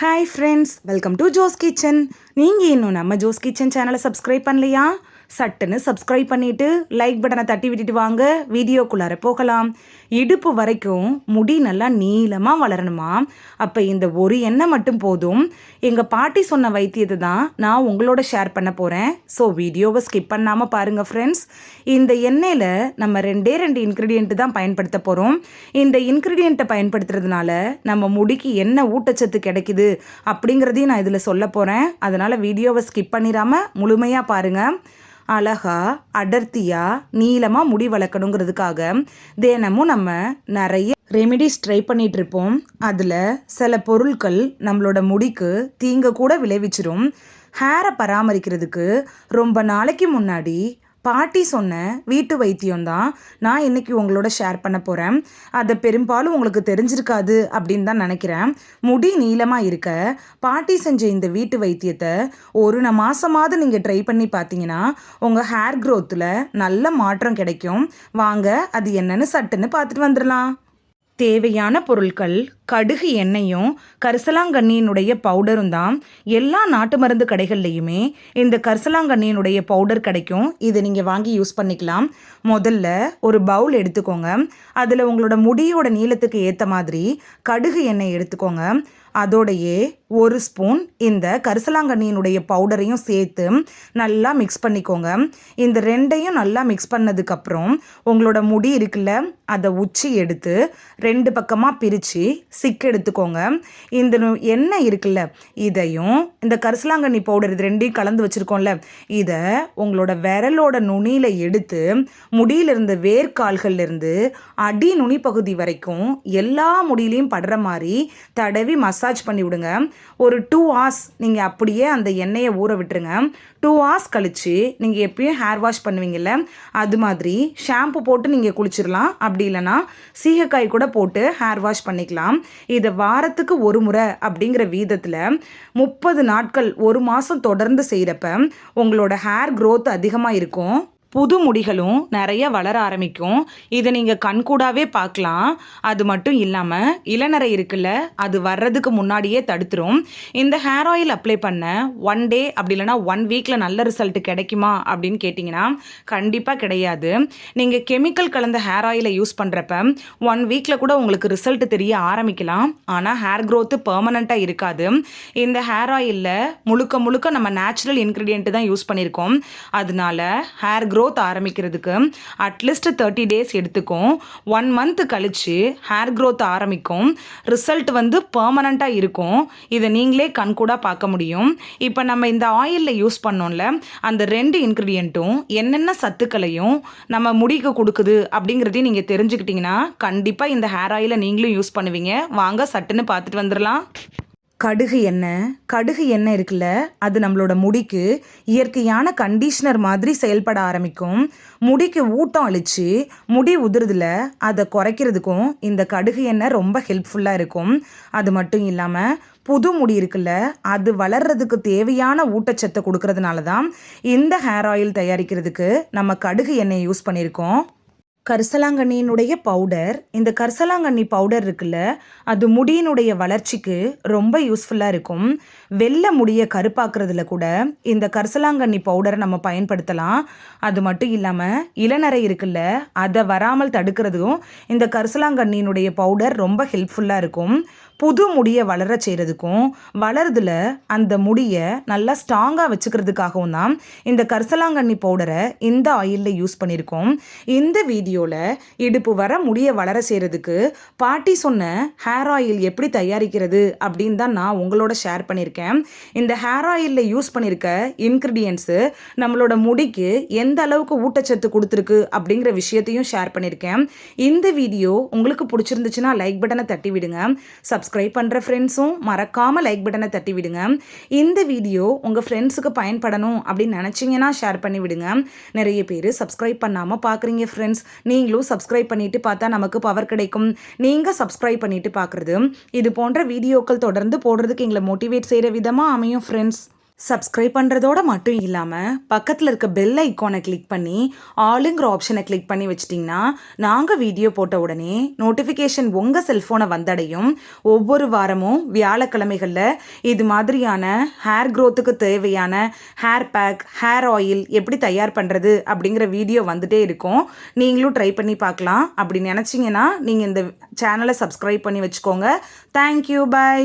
Hi friends welcome to Jo's kitchen நீங்கள் இன்னும் நம்ம ஜோஸ் கிச்சன் சேனலை சப்ஸ்கிரைப் பண்ணலையா? சட்டுன்னு சப்ஸ்கிரைப் பண்ணிவிட்டு லைக் பட்டனை தட்டி விட்டுட்டு வாங்க. வீடியோக்குள்ளார போகலாம். இடுப்பு வரைக்கும் முடி நல்லா நீளமாக வளரணுமா? அப்போ இந்த ஒரு எண்ணெய் மட்டும் போதும். எங்கள் பாட்டி சொன்ன வைத்தியத்தை தான் நான் உங்களோட ஷேர் பண்ண போகிறேன் ஸோ வீடியோவை ஸ்கிப் பண்ணாமல் பாருங்கள் ஃப்ரெண்ட்ஸ் இந்த எண்ணெயில் நம்ம ரெண்டே ரெண்டு இன்க்ரீடியண்ட்டு தான் பயன்படுத்த போகிறோம் இந்த இன்க்ரீடியண்ட்டை பயன்படுத்துறதுனால நம்ம முடிக்கு என்ன ஊட்டச்சத்து கிடைக்குது அப்படிங்கிறதையும் நான் இதில் சொல்ல போகிறேன் அதனால் வீடியோவை ஸ்கிப் பண்ணிடாமல் முழுமையாக பாருங்கள் அழகா அடர்த்தியா நீளமாக முடி வளர்க்கணுங்கிறதுக்காக தினமும் நம்ம நிறைய ரெமிடிஸ் ட்ரை பண்ணிட்டு இருப்போம் அதில் சில பொருட்கள் நம்மளோட முடிக்கு தீங்க கூட விளைவிச்சிரும் ஹேரை பராமரிக்கிறதுக்கு ரொம்ப நாளைக்கு முன்னாடி பாட்டி சொன்ன வீட்டு வைத்தியம் தான் நான் இன்னைக்கு உங்களோட ஷேர் பண்ண போகிறேன் அதை பெரும்பாலும் உங்களுக்கு தெரிஞ்சிருக்காது அப்படின்னு தான் நினைக்கிறேன். முடி நீளமாக இருக்க பாட்டி செஞ்ச இந்த வீட்டு வைத்தியத்தை ஒரு மாதமாவது நீங்கள் ட்ரை பண்ணி பார்த்தீங்கன்னா உங்கள் ஹேர் க்ரோத்தில் நல்ல மாற்றம் கிடைக்கும். வாங்க அது என்னன்னு சட்டுன்னு பார்த்துட்டு வந்துடலாம். தேவையான பொருட்கள் கடுகு எண்ணெயும் கரிசலாங்கண்ணியினுடைய பவுடரும் தான் எல்லா நாட்டு மருந்து கடைகள்லையுமே இந்த கரிசலாங்கண்ணியினுடைய பவுடர் கிடைக்கும். இதை நீங்கள் வாங்கி யூஸ் பண்ணிக்கலாம். முதல்ல ஒரு பவுல் எடுத்துக்கோங்க. அதில் உங்களோட முடியோட நீளத்துக்கு ஏற்ற மாதிரி கடுகு எண்ணெய் எடுத்துக்கோங்க. அதோடையே ஒரு ஸ்பூன் இந்த கரிசலாங்கண்ணியினுடைய பவுடரையும் சேர்த்து நல்லா மிக்ஸ் பண்ணிக்கோங்க. இந்த ரெண்டையும் நல்லா மிக்ஸ் பண்ணதுக்கப்புறம் உங்களோட முடி இருக்குல்ல அதை உச்சி எடுத்து ரெண்டு பக்கமாக பிரித்து சிக்கு எடுத்துக்கோங்க. இந்த நு- எண்ணெய் இருக்குல்ல இதையும் இந்த கரிசலாங்கண்ணி பவுடர் இது ரெண்டையும் கலந்து வச்சுருக்கோம்ல இதை உங்களோட விரலோட நுனியில் எடுத்து முடியிலிருந்து வேர்க்கால்கள்லேருந்து அடி நுனி பகுதி வரைக்கும் எல்லா முடியிலையும் படுற மாதிரி தடவி மசாஜ் பண்ணி விடுங்க. ஒரு டூ ஹார்ஸ் நீங்கள் அப்படியே அந்த எண்ணெயை ஊற விட்டுருங்க. டூ ஹார்ஸ் கழித்து நீங்கள் எப்பயும் ஹேர் வாஷ் பண்ணுவீங்கள்ல அது மாதிரி ஷாம்பு போட்டு நீங்கள் குளிச்சிடலாம். அப்படி இல்லைன்னா சீகக்காய் கூட போட்டு ஹேர் வாஷ் பண்ணிக்கலாம். இதை வாரத்துக்கு ஒரு முறை அப்படிங்கிற வீதத்தில் முப்பது நாட்கள் ஒரு மாதம் தொடர்ந்து செய்கிறப்ப உங்களோட ஹேர் க்ரோத் அதிகமாக இருக்கும். புது முடிகளும் நிறைய வளர ஆரம்பிக்கும். இதை நீங்கள் கண்கூடாவே பார்க்கலாம். அது மட்டும் இல்லாமல் இளநரை இருக்குல்ல அது வர்றதுக்கு முன்னாடியே தடுத்துரும். இந்த ஹேர் ஆயில் அப்ளை பண்ண ஒன் டே அப்படி இல்லைன்னா ஒன் வீக்கில் நல்ல ரிசல்ட் கிடைக்குமா அப்படின்னு கேட்டிங்கன்னா கண்டிப்பாக கிடையாது. நீங்கள் கெமிக்கல் கலந்த ஹேர் ஆயிலை யூஸ் பண்ணுறப்ப ஒன் வீக்கில் கூட உங்களுக்கு ரிசல்ட் தெரிய ஆரம்பிக்கலாம். ஆனால் ஹேர் க்ரோத்து பெர்மனண்ட்டாக இருக்காது. இந்த ஹேர் ஆயிலில் முழுக்க முழுக்க நம்ம நேச்சுரல் இன்க்ரீடியண்ட்டு தான் யூஸ் பண்ணியிருக்கோம். அதனால ஹேர் க்ரோத் ஆரம்பிக்கிறதுக்கு அட்லீஸ்ட் தேர்ட்டி டேஸ் எடுத்துக்கும். ஒன் மந்த் கழித்து ஹேர் க்ரோத் ஆரம்பிக்கும். ரிசல்ட் வந்து பர்மனண்ட்டாக இருக்கும். இதை நீங்களே கண்கூடாக பார்க்க முடியும். இப்போ நம்ம இந்த ஆயிலில் யூஸ் பண்ணோம்ல அந்த ரெண்டு இன்க்ரீடியண்ட்டும் என்னென்ன சத்துக்களையும் நம்ம முடிக்கு கொடுக்குது அப்படிங்கிறதையும் நீங்கள் தெரிஞ்சுக்கிட்டீங்கன்னா கண்டிப்பாக இந்த ஹேர் ஆயிலை நீங்களும் யூஸ் பண்ணுவீங்க. வாங்க சட்டுன்னு பார்த்துட்டு வந்துடலாம். கடுகு எண்ணெய். கடுகு எண்ணெய் இருக்குல்ல அது நம்மளோட முடிக்கு இயற்கையான கண்டிஷ்னர் மாதிரி செயல்பட ஆரம்பிக்கும். முடிக்கு ஊட்டம் அழித்து முடி உதிருதுல அதை குறைக்கிறதுக்கும் இந்த கடுகு எண்ணெய் ரொம்ப ஹெல்ப்ஃபுல்லாக இருக்கும். அது மட்டும் இல்லாமல் புது முடி இருக்குல்ல அது வளர்றதுக்கு தேவையான ஊட்டச்சத்தை கொடுக்கறதுனால தான் இந்த ஹேர் ஆயில் தயாரிக்கிறதுக்கு நம்ம கடுகு எண்ணெயை யூஸ் பண்ணியிருக்கோம். கரிசலாங்கண்ணியினுடைய பவுடர் இந்த கரிசலாங்கண்ணி பவுடர் இருக்குல்ல அது முடியினுடைய வளர்ச்சிக்கு ரொம்ப யூஸ்ஃபுல்லாக இருக்கும். வெள்ளை முடியை கருப்பாக்குறதுல கூட இந்த கரிசலாங்கண்ணி பவுடரை நம்ம பயன்படுத்தலாம். அது மட்டும் இல்லாமல் இளநரை இருக்குல்ல அதை வராமல் தடுக்கிறதும் இந்த கரிசலாங்கண்ணியினுடைய பவுடர் ரொம்ப ஹெல்ப்ஃபுல்லாக இருக்கும். புது முடியை வளர செய்கிறதுக்கும் வளருதுல அந்த முடியை நல்லா ஸ்ட்ராங்காக வச்சுக்கிறதுக்காகவும் தான் இந்த கரிசலாங்கண்ணி பவுடரை இந்த ஆயிலில் யூஸ் பண்ணியிருக்கோம். இந்த வீடியோ வீடியோவில் இடுப்பு வர முடியை வளர செய்கிறதுக்கு பாட்டி சொன்ன ஹேர் ஆயில் எப்படி தயாரிக்கிறது அப்படின்னு தான் நான் உங்களோட ஷேர் பண்ணியிருக்கேன். இந்த ஹேர் ஆயிலில் யூஸ் பண்ணியிருக்க இன்க்ரீடியன்ஸு நம்மளோட முடிக்கு எந்த அளவுக்கு ஊட்டச்சத்து கொடுத்துருக்கு அப்படிங்கிற விஷயத்தையும் ஷேர் பண்ணியிருக்கேன். இந்த வீடியோ உங்களுக்கு பிடிச்சிருந்துச்சுன்னா லைக் பட்டனை தட்டி விடுங்க. சப்ஸ்கிரைப் பண்ணுற ஃப்ரெண்ட்ஸும் மறக்காமல் லைக் பட்டனை தட்டி விடுங்க. இந்த வீடியோ உங்கள் ஃப்ரெண்ட்ஸுக்கு பயன்படணும் அப்படின்னு நினச்சிங்கன்னா ஷேர் பண்ணி விடுங்க. நிறைய பேர் சப்ஸ்கிரைப் பண்ணாமல் பார்க்குறீங்க ஃப்ரெண்ட்ஸ் நீங்களும் சப்ஸ்கிரைப் பண்ணிட்டு பார்த்தா நமக்கு பவர் கிடைக்கும். நீங்கள் சப்ஸ்கிரைப் பண்ணிட்டு பார்க்குறது. இது போன்ற வீடியோக்கள் தொடர்ந்து போடுறதுக்கு எங்களை மோட்டிவேட் செய்கிற விதமாக அமையும் ஃப்ரெண்ட்ஸ் சப்ஸ்கிரைப் பண்ணுறதோட மட்டும் இல்லாமல் பக்கத்தில் இருக்க பெல் ஐக்கானை கிளிக் பண்ணி ஆளுங்கிற ஆப்ஷனை கிளிக் பண்ணி வச்சிட்டிங்கன்னா நாங்கள் வீடியோ போட்ட உடனே நோட்டிஃபிகேஷன் உங்கள் செல்ஃபோனை வந்தடையும். ஒவ்வொரு வாரமும் வியாழக்கிழமைகளில் இது மாதிரியான ஹேர் க்ரோத்துக்கு தேவையான ஹேர் பேக் ஹேர் ஆயில் எப்படி தயார் பண்ணுறது அப்படிங்கிற வீடியோ வந்துட்டே இருக்கும். நீங்களும் ட்ரை பண்ணி பார்க்கலாம். அப்படி நினச்சிங்கன்னா நீங்கள் இந்த சேனலை சப்ஸ்கிரைப் பண்ணி வச்சுக்கோங்க. Thank you bye